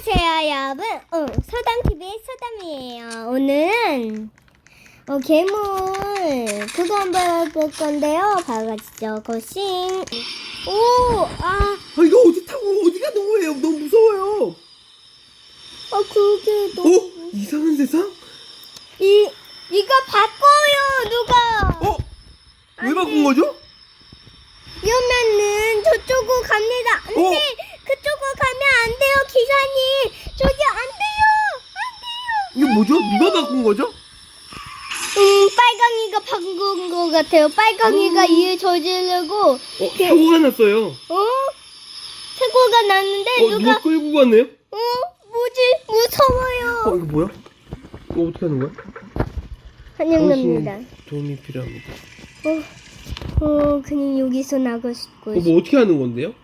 안녕하세요 여러분 어, 서담TV의 서담이에요 오늘은 어, 괴물 그거 한번 볼 건데요 바로 가시죠 고싱 오아 아 이거 어디 타고 어디 가는 거예요? 너무 무서워요. 어, 그게 어? 너무 이상한 세상? 이 이거 바꿔요 누가 어? 왜안 바꾼 돼. 거죠? 이러면은 저쪽으로 갑니다 안돼 어? 그쪽으로 가면 안 돼요 기사님 저기 안 돼요 안 돼요 이게 뭐죠? 누가 바꾼 거죠? 음, 빨강이가 바꾼 것 같아요. 빨강이가 어. 일을 저지르고, 어 사고가 났어요. 어? 사고가 났는데, 어 누가 누가, 끌고 갔네요? 어? 뭐지? 무서워요. 어 이거 뭐야? 이거 어떻게 하는 거야? 환영합니다. 당신 도움이 필요합니다. 어, 어, 그냥 여기서 나고 싶고. 어, 뭐 어떻게 하는 건데요?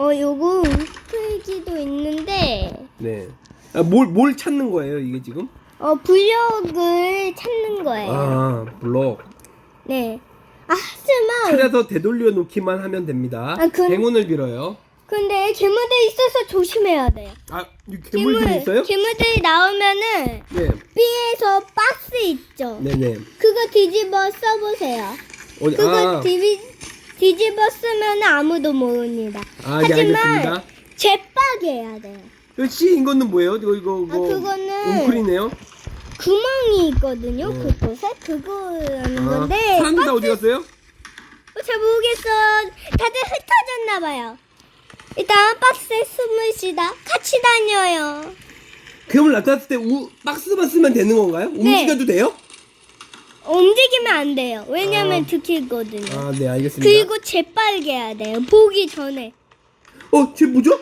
어, 요거 풀기도 있는데, 네. 아 뭘 뭘 찾는 거예요 이게 지금? 어, 부력을 찾는 거예요. 아 블록. 네. 아, 하지만, 찾아서 되돌려 놓기만 하면 됩니다. 아, 그- 행운을 빌어요. 근데 괴물들 있어서 조심해야 돼요. 아 이 괴물들이 있어요? 괴물들이 나오면은, 네. B에서 박스 있죠. 네네. 그거 뒤집어 써보세요. 어디 그거 아, 뒤비, 뒤집어 쓰면 아무도 모릅니다. 아, 네, 하지만 알겠습니다. 재빠게 해야 돼요. 역시 이거는 뭐예요? 이거 이거 아, 이거 그거는 웅크리네요. 구멍이 있거든요. 네. 그곳에 그거 하는 아, 건데. 사람들 다 어디 갔어요? 어, 잘 모르겠어. 다들 흩어졌나 봐요. 일단 박스에 숨으시다 같이 다녀요. 괴물 나타났을 때 우, 박스만 쓰면 되는 건가요? 네. 움직여도 돼요? 움직이면 안 돼요. 왜냐면 아. 들키거든요. 아, 네, 알겠습니다. 그리고 재빠르게 해야 돼요. 보기 전에. 어, 쟤 뭐죠?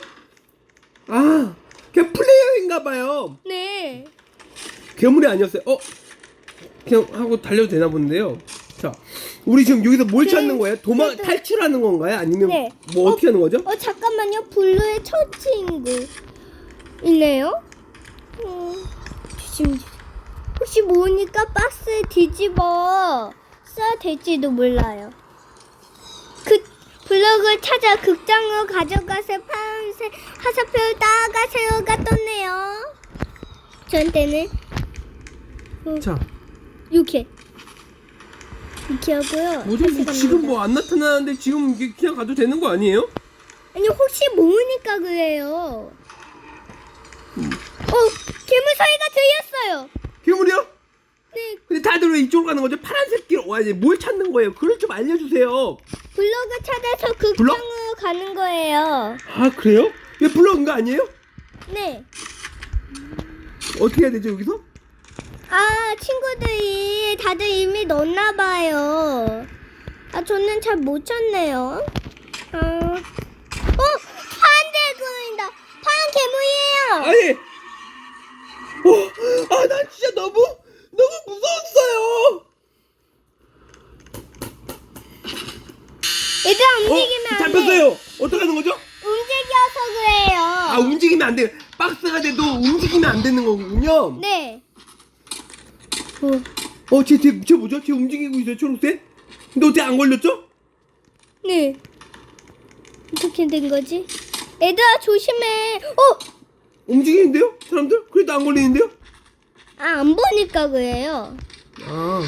아, 그냥 플레이어인가 봐요. 네. 괴물이 아니었어요. 어, 그냥 하고 달려도 되나 본데요. 자, 우리 지금 여기서 뭘 그- 찾는 거예요? 도망 그래도- 탈출하는 건가요? 아니면 네. 뭐 어, 어떻게 하는 거죠? 어 잠깐만요. 블루의 첫 친구 있네요. 어, 조심. 혹시 모르니까 박스에 뒤집어 써야 될지도 몰라요. 그 블럭을 찾아 극장으로 가져가서 파란색 화살표를 따가세요가 떴네요. 저한테는 자, 이렇게 이렇게 하고요. 다시 갑니다. 지금 뭐 안 나타나는데 지금 이게 그냥 가도 되는 거 아니에요? 아니 혹시 모르니까 그래요. 어 괴물 소리가 들렸어요. 괴물이요? 네 근데 다들 왜 이쪽으로 가는 거죠? 파란색 길, 와, 이제 뭘 찾는 거예요? 그걸 좀 알려주세요. 블럭을 찾아서 블럭? 극장으로 가는 거예요. 아, 그래요? 이게 불러온 거 아니에요? 네. 어떻게 해야 되죠, 여기서? 아 친구들이 다들 이미 넣었나 봐요. 아 저는 잘 못 찾네요. 아, 어 파란 괴물이다. 파란 괴물이에요. 아니, 어, 아, 난 진짜 너무, 너무 무서웠어요. 얘들아 어, 움직이면 안 돼. 잡혔어요. 어떻게 하는 거죠? 움직여서 그래요. 아, 움직이면 안 돼. 박스가 돼도 움직이면 안 되는 거군요. 네. 어, 쟤, 쟤, 쟤 뭐죠? 쟤 움직이고 있어요, 초록색? 근데 어떻게 안 걸렸죠? 네. 어떻게 된 거지? 얘들아 조심해. 어? 움직이는데요? 사람들? 그래도 안 걸리는데요? 아, 안 보니까 그래요. 아,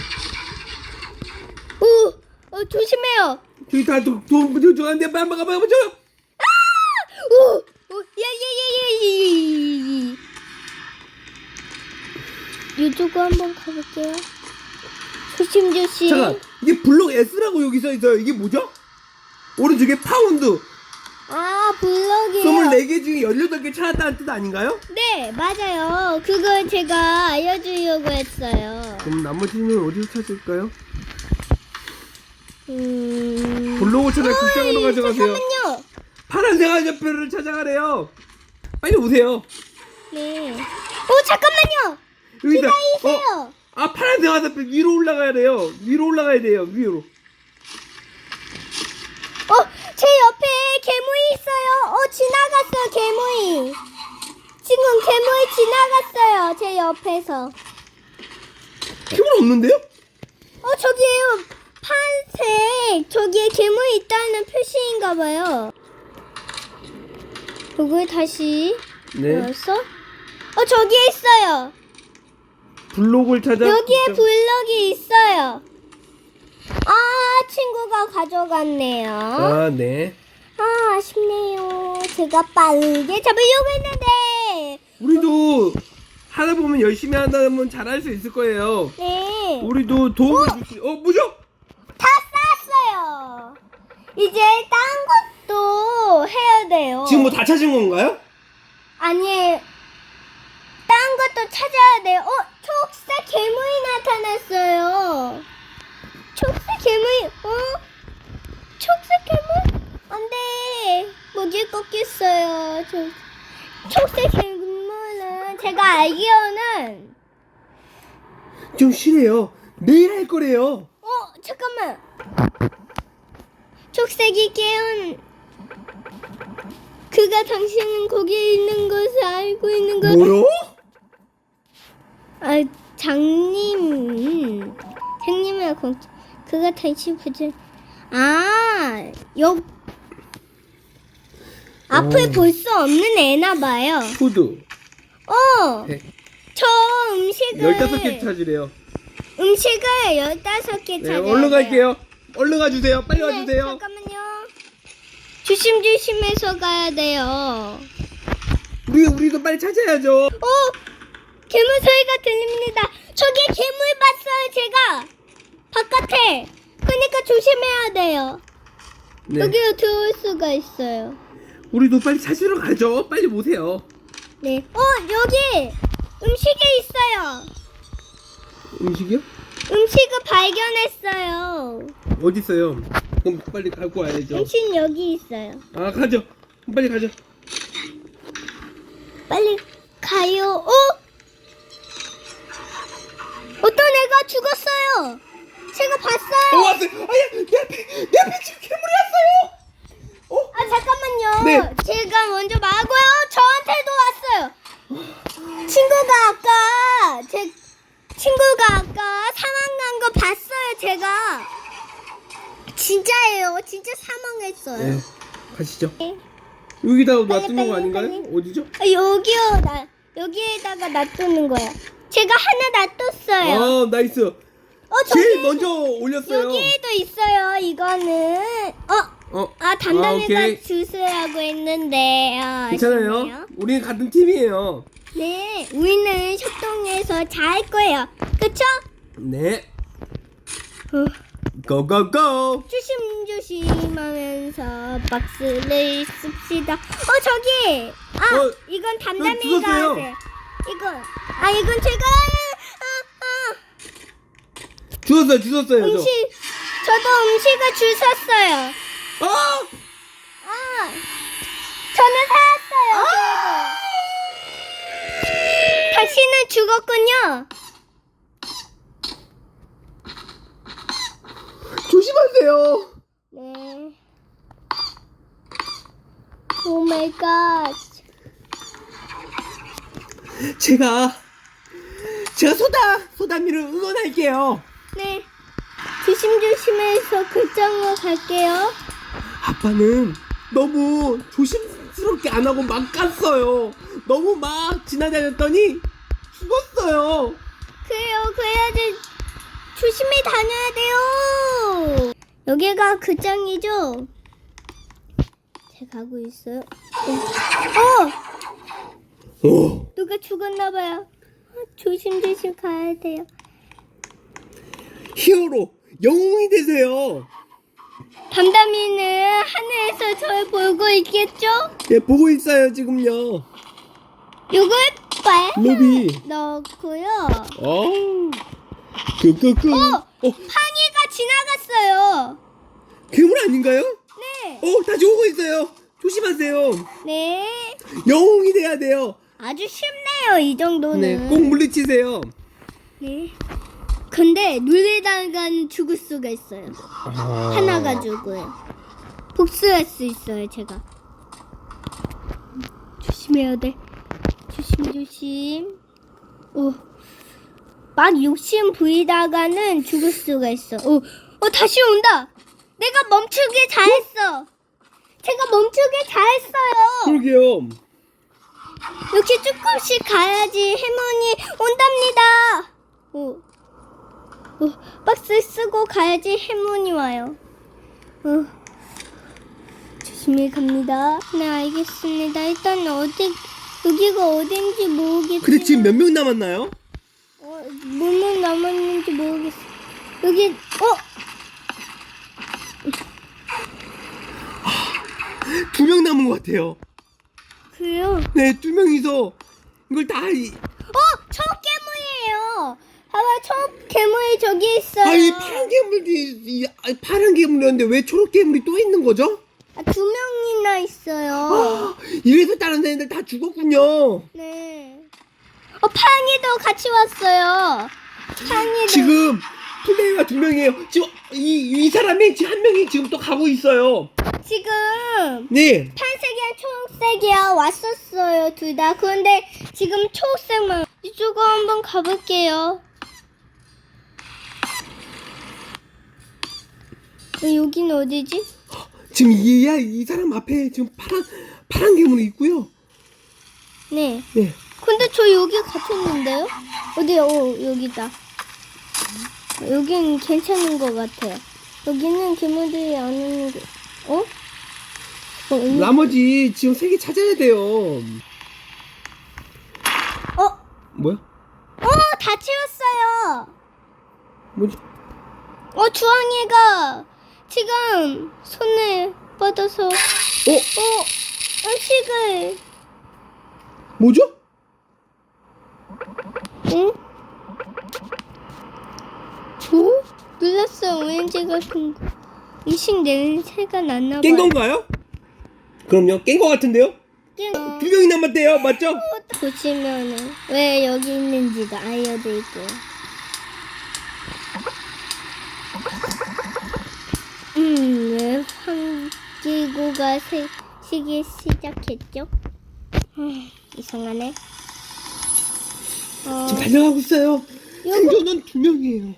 오, 어, 조심해요. 저기 다 도, 도, 도, 도, 안 돼. 빨리 가봐, 보자. 오, 오, 야, 야, 야, 야, 야, 야, 야. 이쪽으로 한번 가볼게요. 조심조심. 잠깐, 이게 블록 S라고 여기 써 있어요. 이게 뭐죠? 오른쪽에 파운드. 아, 블럭이에요. 24개 중에 18개 찾았다는 뜻 아닌가요? 네, 맞아요. 그걸 제가 알려주려고 했어요. 그럼 나머지는 어디서 찾을까요? 음. 블록을 찾아 극장으로 어이, 가져가세요. 잠깐만요. 파란색 화살표를 찾아가래요. 빨리 오세요. 네. 오, 잠깐만요. 여기다. 기다리세요. 어, 아, 파란색 화살표 위로 올라가야 돼요. 위로 올라가야 돼요. 위로. 어, 제 옆에 괴물이 있어요. 어, 지나갔어요, 괴물이. 지금 괴물이 지나갔어요, 제 옆에서. 괴물 없는데요? 어, 저기에요. 파란색, 저기에 괴물이 있다는 표시인가 봐요. 이걸 다시 네. 벌써? 어 저기에 있어요. 블록을 찾아. 여기에 저- 블럭이 있어요. 아 친구가 가져갔네요. 아, 네. 아 아쉽네요. 제가 빠르게 잡으려고 했는데. 우리도 하다 보면 열심히 하다 보면 잘할 수 있을 거예요. 네. 우리도 도움을 줄 수 어, 뭐죠? 다 쌌어요. 이제 딴 것도 해야 돼요. 지금 뭐 다 찾은 건가요? 아니, 딴 것도 찾아야 돼요. 어, 초록색 괴물이 나타났어요. 초록색 괴물이, 어? 초록색 괴물? 안 돼. 목이 꺾였어요. 저, 초록색 괴물은 제가 알기로는, 좀 쉬래요. 내일 할 거래요. 어, 잠깐만. 초록색이 깨운, 그가 당신은 거기에 있는 것을 알고 있는 것 뭐요? 아, 장님. 장님의 공, 그가 당신 부재. 아, 여, 앞을 오. 볼수 없는 애나 봐요. 푸드. 어, 네. 저 음식을. 15개 찾으래요. 음식을 15개 네, 찾아야 얼른 돼요. 갈게요. 얼른 가주세요. 빨리 네, 와주세요. 잠깐만요. 조심조심해서 가야 돼요. 우리, 우리도 빨리 찾아야죠. 어, 괴물 소리가 들립니다. 저기 괴물 봤어요, 제가. 바깥에. 그러니까 조심해야 돼요. 네. 여기로 들어올 수가 있어요. 우리도 빨리 찾으러 가죠. 빨리 오세요. 네. 어, 여기 음식이 있어요. 음식이요? 음식을 발견했어요. 어디 있어요? 그럼 빨리 갖고 와야죠. 음식 여기 있어요. 아, 가죠. 빨리 가죠. 빨리 가요. 어? 어떤 애가 죽었어요. 제가 어, 봤어요. 왔어요. 아야, 내 앞에, 내 앞에 지금 괴물이 왔어요. 어? 아 잠깐만요. 네. 제가 먼저 말고요. 저한테도 왔어요. 친구가 아까 제 친구가 아까 사망한 거 봤어요. 제가 진짜예요. 진짜 사망했어요. 네, 가시죠. 네. 여기다 놔두는 빨리, 거 아닌가요? 빨리. 어디죠? 아, 여기요. 나 여기에다가 놔두는 거야. 제가 하나 놔뒀어요. 아, 나이스. 어 저기 제일 먼저 올렸어요. 여기에도 있어요. 이거는 어. 어, 아 담당이가 오케이. 주스라고 했는데 아, 괜찮아요. 아쉽네요. 우리는 같은 팀이에요. 네, 우리는 협동해서 잘할 거예요. 그쵸? 네. 어, 고고고. 조심조심하면서 박스를 씁시다. 어, 저기! 아, 어, 이건 담담이가 주웠어요. 하세요. 이건, 아, 이건 제가, 아, 주웠어요, 주웠어요. 아, 음식, 저도 음식을 주웠어요. 저. 아! 아, 저는 살았어요. 그래도. 당신은 죽었군요. 조심하세요. 네. 오 마이 갓. 제가 제가 소다 소다미를 응원할게요. 네. 조심조심해서 극장으로 갈게요. 아빠는 너무 조심스럽게 안 하고 막 갔어요. 너무 막 지나다녔더니 죽었어요. 그래요. 그래야지 조심히 다녀야 돼요. 여기가 극장이죠? 제가 가고 있어요. 어! 오, 누가 죽었나봐요. 조심조심 가야 돼요. 히어로 영웅이 되세요. 담담이는 하늘에서 저를 보고 있겠죠? 네 보고 있어요 지금요. 요걸 빨 로비. 넣고요. 어. 끄끄끄. 어! 어, 항이가 지나갔어요. 괴물 아닌가요? 네. 어, 다시 오고 있어요. 조심하세요. 네. 영웅이 돼야 돼요. 아주 쉽네요, 이 정도는. 네, 꼭 물리치세요. 네. 근데 놀래다간 죽을 수가 있어요. 아. 하나 가지고요. 복수할 수 있어요, 제가. 조심해야 돼. 조심, 조심. 오. 막 욕심 부리다가는 죽을 수가 있어. 오, 어, 다시 온다. 내가 멈추길 잘했어. 제가 멈추길 잘했어요. 그러게요. 역시 조금씩 가야지 할머니 온답니다. 오, 오, 박스 쓰고 가야지 할머니 와요. 어, 조심히 갑니다. 네, 알겠습니다. 일단 어디, 여기가 어딘지 모르겠지만. 근데 지금 몇 명 남았나요? 어, 뭐만 남았는지 모르겠어. 여기, 어? 두 명 남은 것 같아요. 그래요? 네, 두 명이서 이걸 다 이, 어! 초록괴물이에요! 봐봐, 초록 괴물이 저기 있어요. 아, 이 파란 괴물이 이, 아, 파란 괴물이었는데 왜 초록 괴물이 또 있는 거죠? 아, 두 명이나 있어요. 아, 이래서 다른 애들 다 죽었군요. 네. 어, 팡이도 같이 왔어요. 팡이도. 지금 플레이가 두 명이에요. 지금 이, 이 사람이 지금 한 명이 지금 또 가고 있어요. 지금 네. 파란색이랑 초록색이야 왔었어요, 둘 다. 그런데 지금 초록색만. 이쪽으로 한번 가볼게요. 어, 여긴 어디지? 지금 이, 이 사람 앞에 지금 파란 파란 괴물이 있고요. 네. 네. 근데 저 여기 갇혔는데요? 어디요? 어, 여기다. 여긴 괜찮은 것 같아요. 여기는 괴물들이 안 오는 게, 어? 어, 음, 나머지 지금 세 개 찾아야 돼요. 어? 뭐야? 어, 다 치웠어요! 뭐지? 어, 주황이가 지금 손을 뻗어서, 어, 어? 음식을, 뭐죠? 응? 오? 눌렀어, 오렌지 같은 거. 음식 냄새가 났나봐요. 깬 건가요? 그럼요. 깬 거 같은데요? 어. 두 명이 남았대요. 맞죠? 보시면은 왜 여기 있는지가 알려져 있고요. 음, 왜 환기구가 세, 시기 시작했죠? 음, 이상하네. 어, 지금 달려가고 있어요. 생존은 두 명이에요.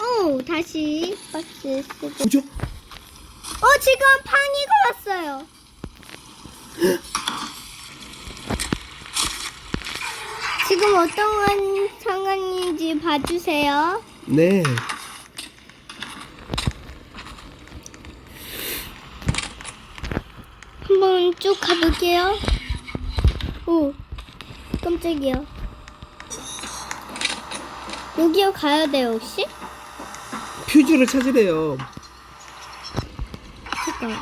어, 다시 박스 쓰고. 뭐죠? 어, 지금 팡이가 왔어요. 지금 어떤 상황인지 봐주세요. 네. 한번 쭉 가볼게요. 오, 깜짝이야. 여기요 가야 돼요 혹시? 퓨즈를 찾으래요. 잠깐.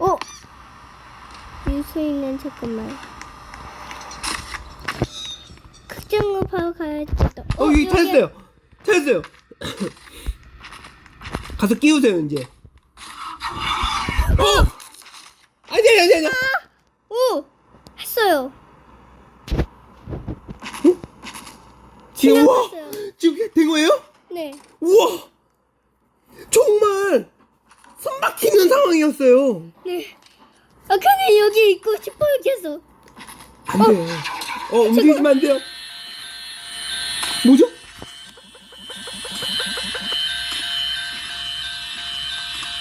어? 유수인은 잠깐만. 극장으로 바로 가야지. 또. 어, 여기 여기- 찾았어요. 찾았어요. 가서 끼우세요, 이제. 어! 아니, 아니, 아니, 아니. 오! 했어요. 지금, 우와! 지나갔어요. 지금 된 거예요? 네. 우와! 정말! 숨 막히는 상황이었어요. 네. 아, 근데 여기 있고 싶어요, 계속. 안 돼요. 어, 움직이시면 안 돼요. 뭐죠?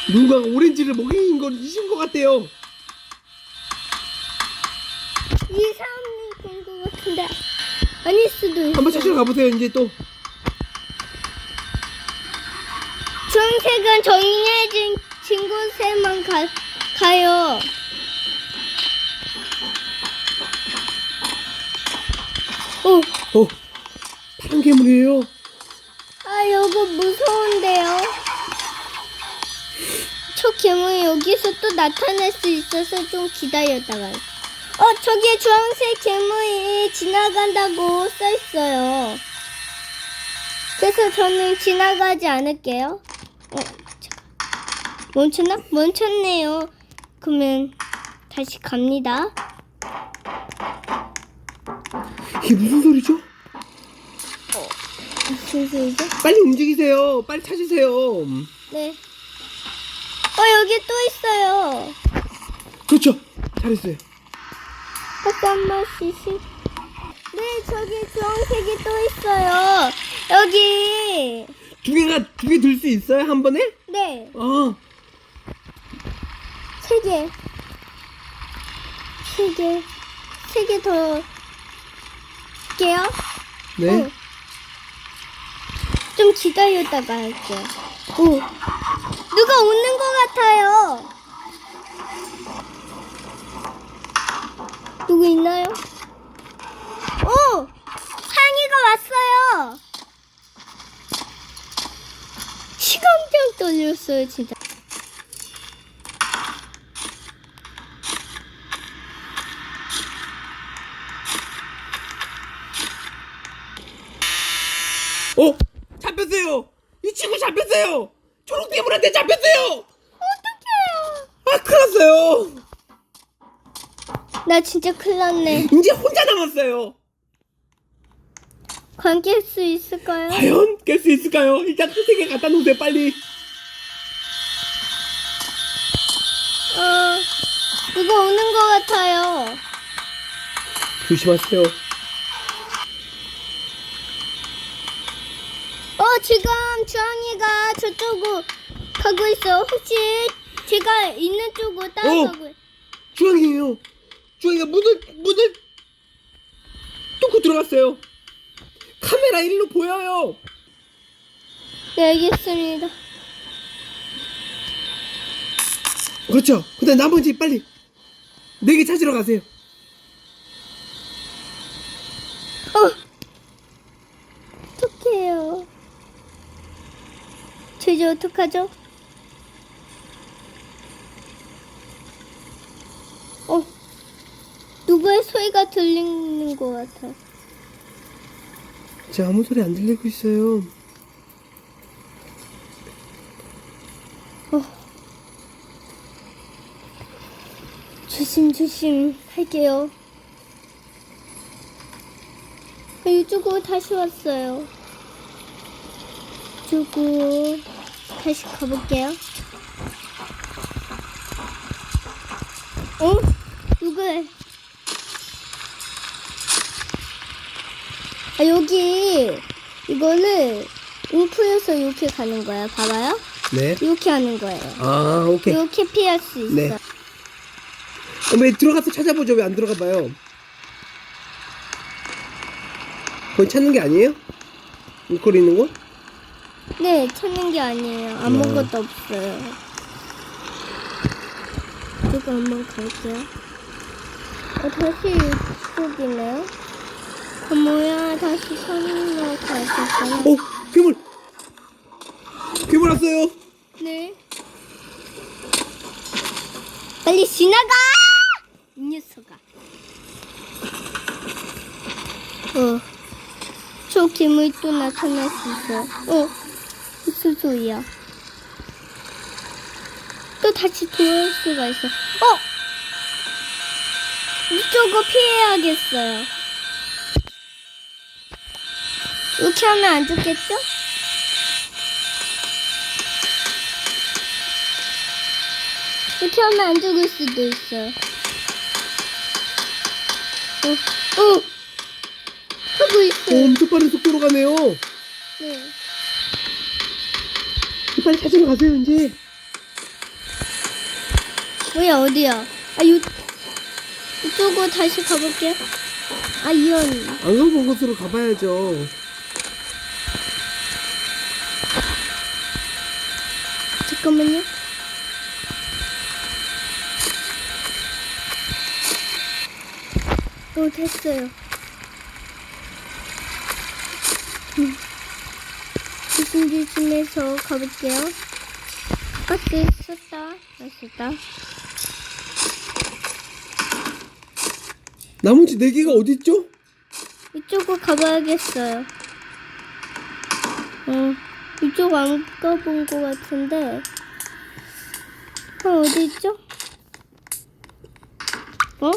누군가가 오렌지를 먹인 걸 잊은 것 같아요. 이 사람이 그런 것 같은데. 아닐 수도 있어. 한번 찾으러 가보세요, 이제 또. 주황색은 정해진 친구새만 가, 가요. 오, 어, 파란 괴물이에요. 아, 요거 무서운데요? 저 괴물이 여기서 또 나타날 수 있어서 좀 기다렸다가요. 어, 저기에 주황색 괴물이 지나간다고 써 있어요. 그래서 저는 지나가지 않을게요. 어. 멈췄나? 멈췄네요. 그러면 다시 갑니다. 이게 무슨 소리죠? 무슨 소리죠? 빨리 움직이세요. 빨리 찾으세요. 네. 어, 여기 또 있어요. 그렇죠. 잘했어요. 한 번씩. 네, 저기 주황색이 또 있어요. 여기. 두 개가 두 개 들 수 있어요 한 번에? 네, 아, 세 개. 세 개. 세 개 더 할게요. 네. 어. 좀 기다렸다가 할게요. 오. 누가 오는 것 같아요. 누구 있나요? 오! 상이가 왔어요. 시간장 떨렸어요, 진짜. 어? 잡혔어요! 이 친구 잡혔어요! 초록 괴물한테 잡혔어요! 어떡해요. 아, 큰일 났어요! 나 진짜 큰일 났네. 이제 혼자 남았어요! 관계할 수 있을까요? 과연 깰 수 있을까요? 일단 그 세개 갖다 놓으세요, 빨리! 어, 누가 오는 것 같아요. 조심하세요. 어, 지금 주황이가 저쪽으로 가고 있어. 혹시 제가 있는 쪽으로 따라가고. 주황이에요. 주황이가 문을, 문을 뚫고 들어갔어요. 카메라 일로 보여요. 네, 알겠습니다. 그렇죠. 근데 나머지 빨리 네 개 찾으러 가세요. 어, 어떡해요. 저 이제 어떡하죠? 누구의 소리가 들리는 것 같아. 저 아무 소리 안 들리고 있어요. 조심조심 할게요. 어, 이쪽으로 다시 왔어요. 이쪽으로 다시 가볼게요. 어? 누구야? 아, 여기, 이거는 움프여서 이렇게 가는 거야. 봐봐요. 네. 이렇게 하는 거예요. 아, 오케이. 이렇게 피할 수 있어. 네. 그럼 왜 들어가서 찾아보죠? 왜 안 들어가 봐요? 거기 찾는 게 아니에요? 있는 곳? 네, 찾는 게 아니에요. 아무것도 없어요. 이거 한번 갈게요. 어, 다시 이쪽이네요. 어, 뭐야, 다시 선으로 가야겠다. 어, 괴물! 괴물 왔어요! 네. 빨리 지나가! 이 녀석아. 어. 저 괴물 또 나타날 수 있어. 어. 무슨 소리야? 또 다시 돌아올 수가 있어. 어! 이쪽을 피해야겠어요. 이렇게 하면 안 죽겠죠? 이렇게 하면 안 죽을 수도 있어요. 어, 어! 하고 어, 있어 요. 엄청 빠른 속도로 가네요. 네. 빨리 찾으러 가세요, 이제. 뭐야, 어디야? 아, 요, 이쪽으로 다시 가볼게요. 아, 이런. 안 가본 곳으로 가봐야죠. 잠깐만요. 오, 됐어요. 음. 조심조심해서 가볼게요. 버스 썼다. 맛있다. 나머지 네 개가 어디 있죠? 이쪽으로 가봐야겠어요. 어, 이쪽 안 가본 것 같은데. 어, 어디 있죠? 어?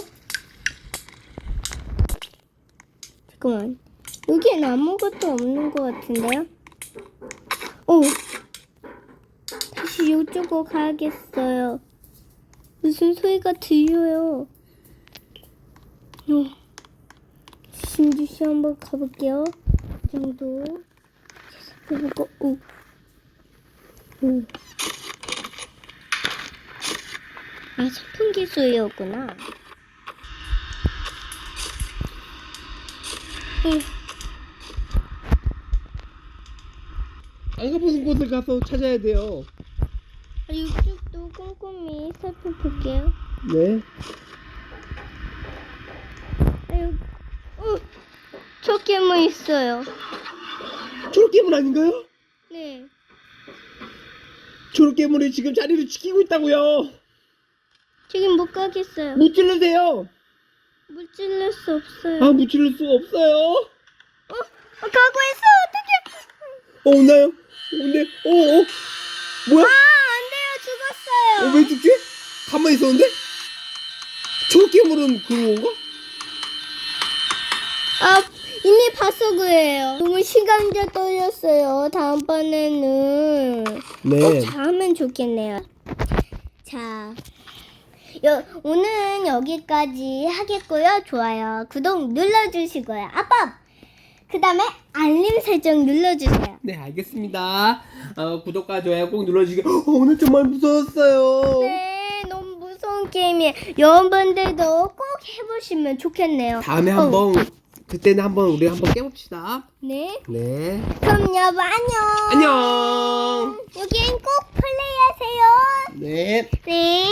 잠깐만. 여기엔 아무것도 없는 것 같은데요? 오! 다시 이쪽으로 가야겠어요. 무슨 소리가 들려요. 어. 신주시 한번 가볼게요. 이 정도. 해보고, 오. 오. 아, 선풍기 소리였구나. 응. 안 가보는 곳을 가서 찾아야 돼요. 아, 이쪽도 꼼꼼히 살펴볼게요. 네. 아, 여기, 어, 저 괴물 있어요. 초록괴물 아닌가요? 네. 초록괴물이 지금 자리를 지키고 있다고요. 지금 못 가겠어요. 못 찔르세요. 못 찔릴 수 없어요. 아, 못 찔릴 수가 없어요. 어, 어, 가고 있어. 어떡해. 어, 오나요? 오네. 어, 어. 뭐야? 아, 안 돼요. 죽었어요. 어, 왜 죽지? 가만히 있었는데? 초록괴물은 그런 건가? 아, 이미 봤어 그래요. 너무 시간제 떨렸어요. 다음번에는 네. 꼭 잘하면 좋겠네요. 자, 여, 오늘은 여기까지 하겠고요. 좋아요. 구독 눌러주시고요. 아빠! 그 다음에 알림 설정 눌러주세요. 네, 알겠습니다. 어, 구독과 좋아요 꼭 눌러주시고, 어, 오늘 정말 무서웠어요. 네, 너무 무서운 게임이에요. 여러분들도 꼭 해보시면 좋겠네요. 다음에 어, 한번, 그때는 한번 우리 한번 깨봅시다. 네. 네. 그럼 여러분 안녕. 안녕. 여긴 꼭 플레이하세요. 네. 네.